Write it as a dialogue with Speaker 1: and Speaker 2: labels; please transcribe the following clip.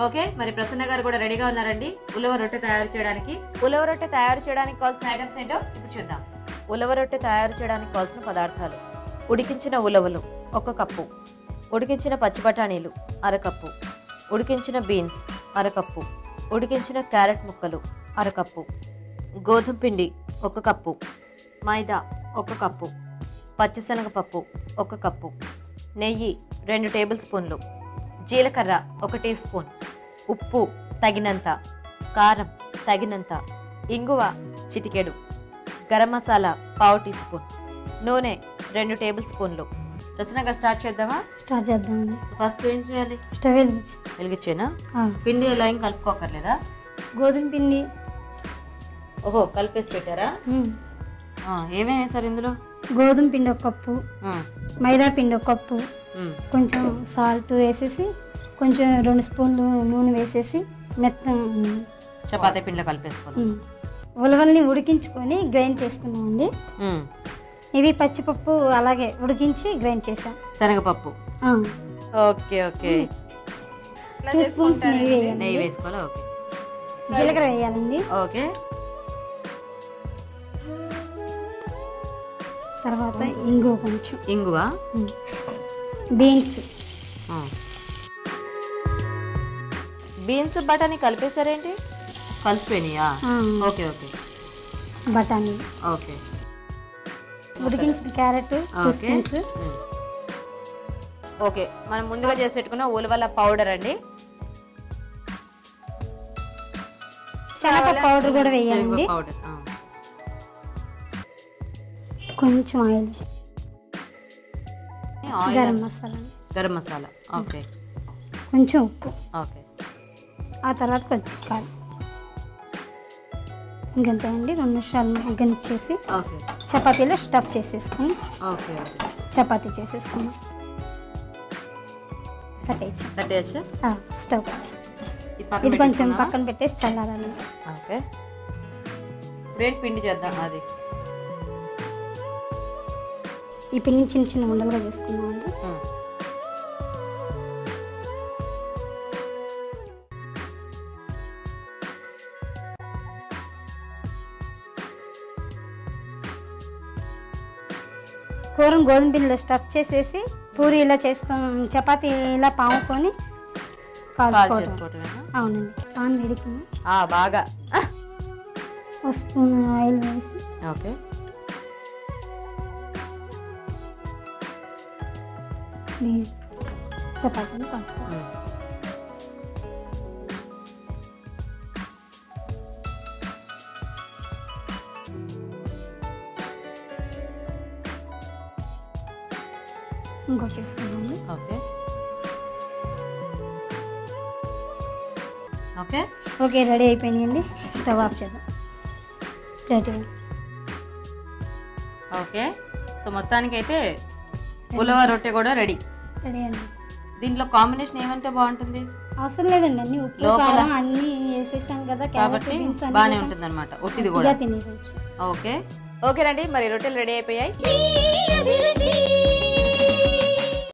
Speaker 1: Okay మరి ప్రసన్న గారు కూడా రెడీగా ఉన్నారండి. ఉలవ రొట్టె తయారు చేయడానికి. ఉలవ రొట్టె తయారు చేయడానికి కావాల్సిన ఐటమ్స్ ఏంటో ఇప్పుడు చూద్దాం. ఉలవ రొట్టె తయారు చేయడానికి కావాల్సిన పదార్థాలు. ఉడికించిన ఉలవలు ఒక కప్పు. ఉడికించిన పచ్చి బఠానీలు అరకప్పు. ఉడికించిన బీన్స్ అరకప్పు. ఉడికించిన క్యారెట్ ముక్కలు అరకప్పు. గోధుమ పిండి ఒక కప్పు. మైదా ఒక కప్పు. పచ్చిశనగపప్పు ఒక కప్పు. నెయ్యి రెండు టేబుల్ స్పూన్లు. జీలకర్ర ఒక టీ స్పూన్. ఉప్పు తగినంత. కారం తగినంత. ఇంగువ చిటికెడు. గరం మసాలా పావు టీ స్పూన్. నూనె రెండు టేబుల్ స్పూన్లు. రసనగా స్టార్ట్ చేద్దామా?
Speaker 2: స్టార్ట్ చేద్దామండి
Speaker 1: ఫస్ట్ ఏం చేయాలి?
Speaker 2: స్టవ్ వెలిగించి.
Speaker 1: వెలిగించేనా? పిండి ఎలా ఏం కలుపుకోకర్లేదా?
Speaker 2: గోధుమ పిండి.
Speaker 1: ఓహో కలిపేసి పెట్టారా? ఏమేమి వేశారు ఇందులో?
Speaker 2: గోధుమ పిండి ఒక కప్పు. మైదా పిండి ఒక కప్పు. కొంచెం సాల్ట్ వేసేసి కొంచెం రెండు స్పూన్లు నూనె వేసేసి మెత్త
Speaker 1: చపాతీ పిండిలో కలిపేసుకోవాలి
Speaker 2: ఉమ్, ఉలవల్ని ఉడికించుకొని గ్రైండ్ చేసుకున్నామండి ఇవి పచ్చిపప్పు అలాగే ఉడికించి గ్రైండ్ చేసాం
Speaker 1: శనగపప్పు. Okay okay.
Speaker 2: టూ స్పూన్స్ నెయ్యి వేయాలి.
Speaker 1: నెయ్యి వేసుకోవాలా? ఓకే.
Speaker 2: జీలకర్ర వేయాలండి.
Speaker 1: ఓకే.
Speaker 2: తర్వాత ఇంగు కొంచెం.
Speaker 1: ఇంగువ?
Speaker 2: బీన్స్.
Speaker 1: బీన్స్ బఠానీ కలిపేశారేంటి? కలిసిపోయినాయా? Okay okay.
Speaker 2: బఠానీ.
Speaker 1: ఓకే.
Speaker 2: ఉడికించిన క్యారెట్ టూ
Speaker 1: ఓకే మనం ముందుగా చేసి పెట్టుకున్న ఉలవల పౌడర్ అండి.
Speaker 2: శనగ పౌడర్ కూడా వేయాలండి. కొంచెం ఆయిల్. గరం మసాలా.
Speaker 1: గరం మసాలా. ఓకే.
Speaker 2: కొంచెం ఉప్పు.
Speaker 1: ఓకే.
Speaker 2: ఆ తర్వాత కొంచెం ఇంకంతే అండి. రెండు నిమిషాలు మగ్గనిచ్చేసి
Speaker 1: ఓకే.
Speaker 2: చపాతీలో స్టఫ్ చేసేసుకొని చపాతీ చేసేసుకున్నాం. ఆ, స్టవ్.
Speaker 1: ఇది
Speaker 2: కొంచెం? పక్కన పెట్టేసి చల్లారాలి.
Speaker 1: ఓకే. పిండి చేద్దాం అది.
Speaker 2: ఈ పిండి చిన్న చిన్న ఉండలుగా చేసుకున్నాం అండి
Speaker 1: ఉమ్.
Speaker 2: కూరను గోధుమ పిండిలో స్టఫ్ చేసేసి పూరి ఇలా చేసుకొని చపాతీ ఇలా పాముకొని కాల్చుకోవడం అవునండి. పాన్
Speaker 1: బాగా.
Speaker 2: ఒక స్పూన్ ఆయిల్ వేసి
Speaker 1: ఓకే.
Speaker 2: ఈ చపాతీని. ఇంకోటి చేసుకున్నాము
Speaker 1: ఓకే. ఓకే.
Speaker 2: ఓకే రెడీ అయిపోయినాయండి. స్టవ్ ఆఫ్ చేద్దాం. ప్లేట్.
Speaker 1: ఓకే. సో మొత్తానికైతే ఉలవ రొట్టె కూడా రెడీ.
Speaker 2: రెడీ అండి
Speaker 1: దీంట్లో కాంబినేషన్ ఏమంటే బాగుంటుంది?
Speaker 2: అవసరం లేదండి అన్ని ఉప్పు కారం అన్ని వేసేసాం కదా
Speaker 1: కాబట్టి బాగానే. ఉంటుంది అనమాట ఒట్టిది కూడా.
Speaker 2: తినేయచ్చు.
Speaker 1: ఓకే. ఓకేనండి మరి రొట్టెలు రెడీ అయిపోయాయి.